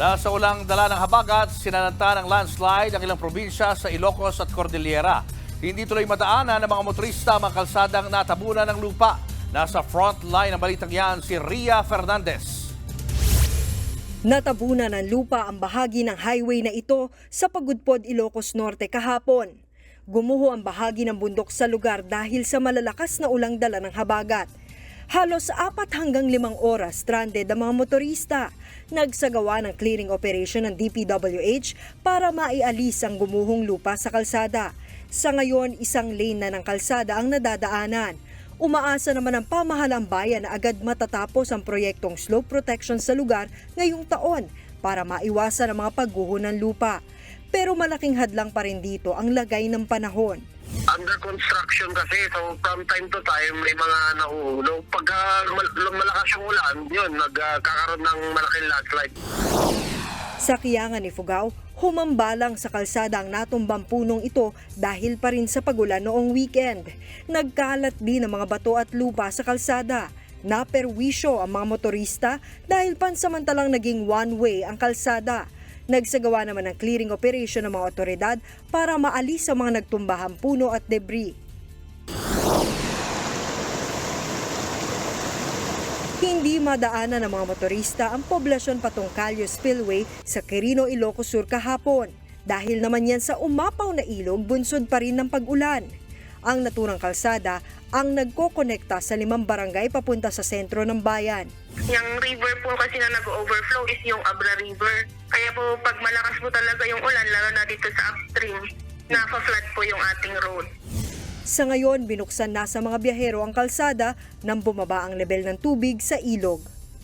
Dahil sa ulang dala ng habagat, sinananta ng landslide ang ilang probinsya sa Ilocos at Cordillera. Hindi tuloy madaanan ng mga motorista mga kalsadang natabunan ng lupa. Nasa front line ng balitang yan si Ria Fernandez. Natabunan ng lupa ang bahagi ng highway na ito sa Pagudpod, Ilocos Norte kahapon. Gumuho ang bahagi ng bundok sa lugar dahil sa malalakas na ulang dala ng habagat. Halos apat hanggang limang oras stranded ang mga motorista. Nagsagawa ng clearing operation ng DPWH para maialis ang gumuhong lupa sa kalsada. Sa ngayon, isang lane na ng kalsada ang nadadaanan. Umaasa naman ang pamahalang bayan na agad matatapos ang proyektong slope protection sa lugar ngayong taon para maiwasan ang mga pagguho ng lupa. Pero malaking hadlang pa rin dito ang lagay ng panahon. Under construction kasi so from time to time may mga nahuhulog. Pagka mal- malakas yung ulan, yun, nagkakaroon ng malaking landslide. Sa kiyangan ni Fugao, humambalang sa kalsada ang natumbang punong ito dahil pa rin sa pagulan noong weekend. Nagkalat din ang mga bato at lupa sa kalsada. Naperwisyo ang mga motorista dahil pansamantalang naging one-way ang kalsada. Nagsagawa naman ng clearing operation ng mga otoridad para maalis ang mga nagtumbahang puno at debris. Hindi madaanan ng mga motorista ang poblasyon patong Calio Spillway sa Quirino, Ilocos Sur kahapon. Dahil naman yan sa umapaw na ilog, bunsod pa rin ng pag-ulan. Ang naturang kalsada ang nagkokonekta sa limang barangay papunta sa sentro ng bayan. Yung river po kasi na nag-overflow is yung Abra River. Kaya po pag malakas po talaga yung ulan, lalo na dito sa upstream, nafa-flood po yung ating road. Sa ngayon, binuksan na sa mga biyahero ang kalsada nang bumaba ang level ng tubig sa ilog.